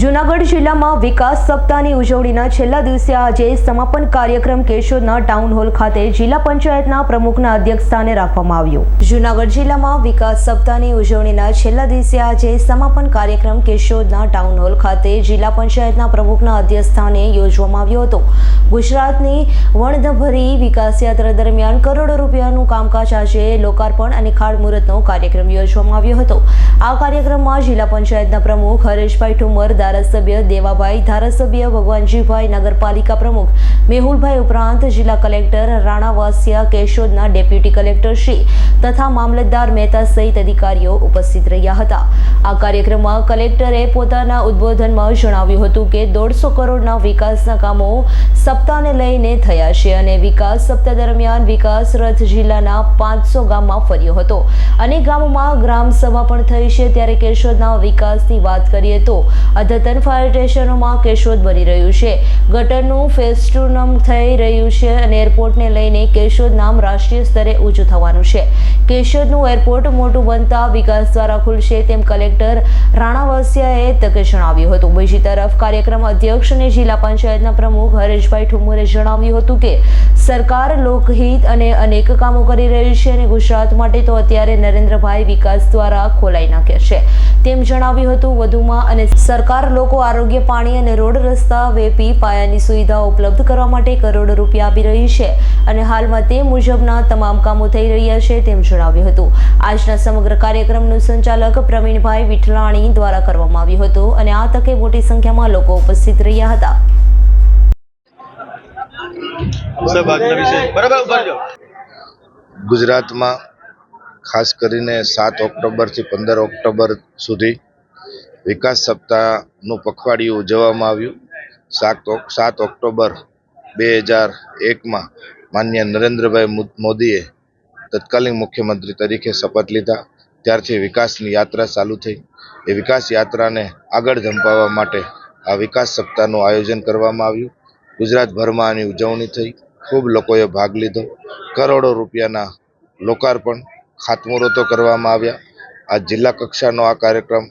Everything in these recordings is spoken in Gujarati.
જૂનાગઢ જિલ્લામાં વિકાસ સપ્તાહની ઉજવણીના છેલ્લા દિવસે આજે સમાપન કાર્યક્રમ કેશોદના ટાઉન હોલ ખાતે જિલ્લા પંચાયતના પ્રમુખના અધ્યક્ષસ્થાને રાખવામાં આવ્યો. જૂનાગઢ જિલ્લામાં વિકાસ સપ્તાહની ઉજવણીના છેલ્લા દિવસે આજે સમાપન કાર્યક્રમ કેશોદના ટાઉન હોલ ખાતે જિલ્લા પંચાયતના પ્રમુખના અધ્યક્ષસ્થાને યોજવામાં આવ્યો હતો. ગુજરાતની વણધભરી વિકાસ યાત્રા દરમિયાન કરોડો રૂપિયાનું કામકાજ આજે લોકાર્પણ અને ખાતમુહૂર્તનો કાર્યક્રમ યોજવામાં આવ્યો હતો. આ કાર્યક્રમમાં જિલ્લા પંચાયતના પ્રમુખ હરેશભાઈ ઠુમર ધારાસભ્ય દેવાભાઈ, ધારાસભ્ય ભગવાનજીભાઈ, નગરપાલિકા પ્રમુખ મેહુલભાઈ ઉપરાંત જિલ્લા કલેક્ટર રાણાવાસિયા, કેશોદના ડેપ્યુટી કલેક્ટરશ્રી તથા મામલતદાર મહેતા સહિત અધિકારીઓ ઉપસ્થિત રહ્યા હતા. આ કાર્યક્રમમાં કલેક્ટરે પોતાના ઉદ્બોધનમાં જણાવ્યું હતું કે દોઢસો કરોડના વિકાસના કામો સપ્તાહને લઈને થયા છે અને વિકાસ સપ્તાહ દરમિયાન વિકાસ રથ જિલ્લાના પાંચસો ગામમાં ફર્યો હતો. અનેક ગામોમાં ગ્રામ સભા પણ થઈ છે. ત્યારે કેશોદના વિકાસની વાત કરીએ તો અદ્યતન ફાયર સ્ટેશનોમાં કેશોદ બની રહ્યું છે. ગટરનું ફેસ્ટુનમ નામ થઈ રહ્યું છે અને એરપોર્ટને લઈને કેશોદ નામ રાષ્ટ્રીય સ્તરે ઊંચું થવાનું છે. કેશોદનું એરપોર્ટ મોટું બનતા વિકાસ દ્વારા ખુલશે તેમ કલેક્ટર રાણા વસિયાએ તકે જણાવ્યું હતું. બીજી તરફ કાર્યક્રમ અધ્યક્ષ અને જિલ્લા પંચાયતના પ્રમુખ હરેશભાઈ ઠુમરે જણાવ્યું હતું કે, સરકાર લોકહિત અને અનેક કામો કરી રહી છે અને ગુજરાત માટે તો અત્યારે નરેન્દ્રભાઈ વિકાસ દ્વારા ખોલાઈ નાખ્યા છે. તેમ જણાવ્યું હતું વધુમાં અને સરકાર લોકો આરોગ્ય પાણી અને રોડ રસ્તા વેપી પાયાની સુવિધાઓ ઉપલબ્ધ કરવા માટે કરોડો રૂપિયા આપી રહી છે અને હાલમાં તે મુજબના તમામ કામો થઈ રહ્યા છે તેમ જણાવ્યું હતું. આજના સમગ્ર કાર્યક્રમનું સંચાલક પ્રવીણભાઈ વિઠલાણી દ્વારા કરવામાં આવ્યું હતું અને આ તકે મોટી સંખ્યામાં લોકો ઉપસ્થિત રહ્યા હતા. ગુજરાતમાં ખાસ કરીને સાત ઓક્ટોબરથી પંદર ઓક્ટોબર સુધી વિકાસ સપ્તાહનું પખવાડિયું ઉજવવામાં આવ્યું. સાત સાત ઓક્ટોબર બે હજાર એકમાં માન્ય નરેન્દ્રભાઈ મોદીએ તત્કાલીન મુખ્યમંત્રી તરીકે શપથ લીધા. ત્યારથી વિકાસની યાત્રા ચાલુ થઈ. એ વિકાસ યાત્રાને આગળ ધંપાવવા માટે આ વિકાસ સપ્તાહનું આયોજન કરવામાં આવ્યું. ગુજરાતભરમાં આની ઉજવણી થઈ. ખૂબ લોકોએ ભાગ લીધો. કરોડો રૂપિયાના લોકાર્પણ ખાતમુહૂર્તો કરવામાં આવ્યા. આ જિલ્લા કક્ષાનો આ કાર્યક્રમ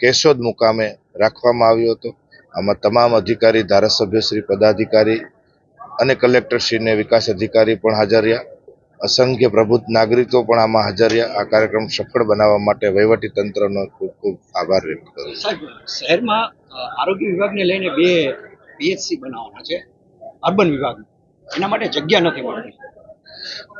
કેશોદ મુકામે રાખવામાં આવ્યો હતો. આમાં તમામ અધિકારી ધારાસભ્યશ્રી પદાધિકારી અને કલેક્ટરશ્રીને વિકાસ અધિકારી પણ હાજર રહ્યા. અસંખ્ય પ્રબુદ્ધ નાગરિકો પણ આમાં હાજર રહ્યા. આ કાર્યક્રમ સફળ બનાવવા માટે વહીવટી તંત્રનો ખૂબ ખૂબ આભાર વ્યક્ત કરું શહેરમાં આરોગ્ય વિભાગને લઈને બે પીએચસી બનાવવાના છે. અર્બન વિભાગ. એના માટે જગ્યા નથી મળતી.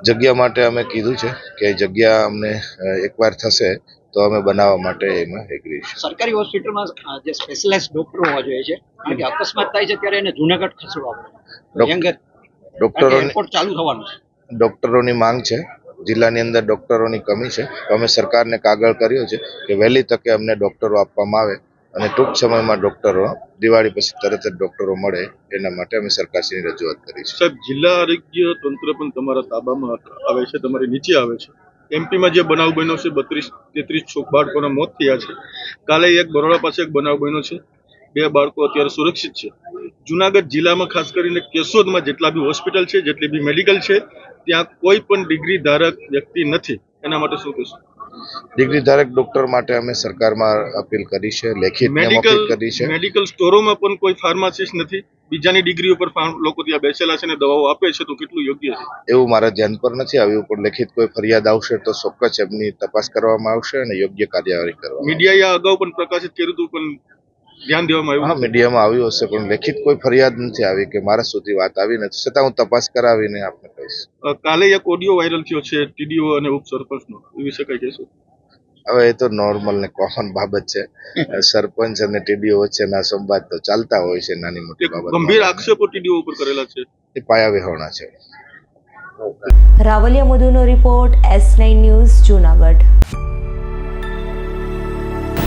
જગ્યા માટે અમે કીધું છે કે જગ્યા અમને એકવાર થશે તો અમે બનાવવા માટે એમાં એગ્રી છે. સરકારી હોસ્પિટલમાં જે સ્પેશિયલાઇઝ ડોક્ટરો હોવા જોઈએ છે કારણ કે અકસ્માત થાય છે ત્યારે એને જૂનાગઢ ખસેડવા પડે. ડોક- ડોક્ટરોની ચાલુ થવાનું છે. ડોક્ટરોની માંગ છે જિલ્લાની અંદર ડોક્ટરોની કમી છે. તો અમે સરકારને કાગળ કર્યો છે કે વહેલી તકે અમને ડોક્ટરો આપવામાં આવે. અને ટૂંક સમયમાં ડોક્ટરો, દિવાળી પછી તરત જ ડોક્ટરો મળે, એના માટે અમે સરકારશ્રીની રજૂઆત કરી છે સાહેબ, જિલ્લા આરોગ્ય તંત્ર પણ તમારા તાબામાં આવે છે, તમારી નીચે આવે છે. એમપીમાં જે બનાવ બન્યો છે, બત્રીસ, તેત્રીસ બાળકોના મોત થયા છે. કાલે એક બરોડા પાસે એક બનાવ બન્યો છે, બે બાળકો અત્યારે સુરક્ષિત છે. જુનાગઢ જિલ્લામાં ખાસ કરીને કેશોદમાં જેટલા બી હોસ્પિટલ છે, જેટલી બી મેડિકલ છે, ત્યાં કોઈ પણ ડિગ્રી ધારક વ્યક્તિ નથી. એના માટે શું કહેશો? ડિગ્રી ધારક ડોક્ટર માટે અમે સરકારમાં અપીલ કરી છે લેખિત મેડિકલ કરી છે. મેડિકલ સ્ટોરોમાં પણ કોઈ ફાર્માસિસ્ટ નથી. બીજાની ડિગ્રી ઉપર લોકો ત્યાં બેસેલા છે અને દવાઓ આપે છે તો કેટલું યોગ્ય છે? એવું મારા ધ્યાન પર નથી આવ્યું પણ લેખિત કોઈ ફરિયાદ આવશે તો ચોક્કસ એમની તપાસ કરવામાં આવશે અને યોગ્ય કાર્યવાહી કરવામાં. મીડિયાએ અગાઉ પણ પ્રકાશિત કર્યું હતું પણ ધ્યાન દેવામાં હા આવ્યું નથી. મીડિયામાં આવ્યું હશે પણ લેખિત કોઈ ફરિયાદ નથી આવી કે મારા સુધી વાત આવી નથી. છતાં હું તપાસ કરાવીને આપને કહીશ. કાલે એક ઓડિયો વાયરલ થયો છે ટીડીઓ અને ઉપસરપંચનો એ વિશે કઈ કહેશો? હવે એ તો નોર્મલ ને કોમન બાબત છે. સરપંચ અને ટીડીઓ વચ્ચેના સંવાદ તો ચાલતા હોય છે નાની મોટી બાબત ગંભીર આક્ષેપો ટીડીઓ ઉપર કરેલા છે. એ પાયા વિહોણા છે. Ravalia મધુનો report S nine news Junagadh.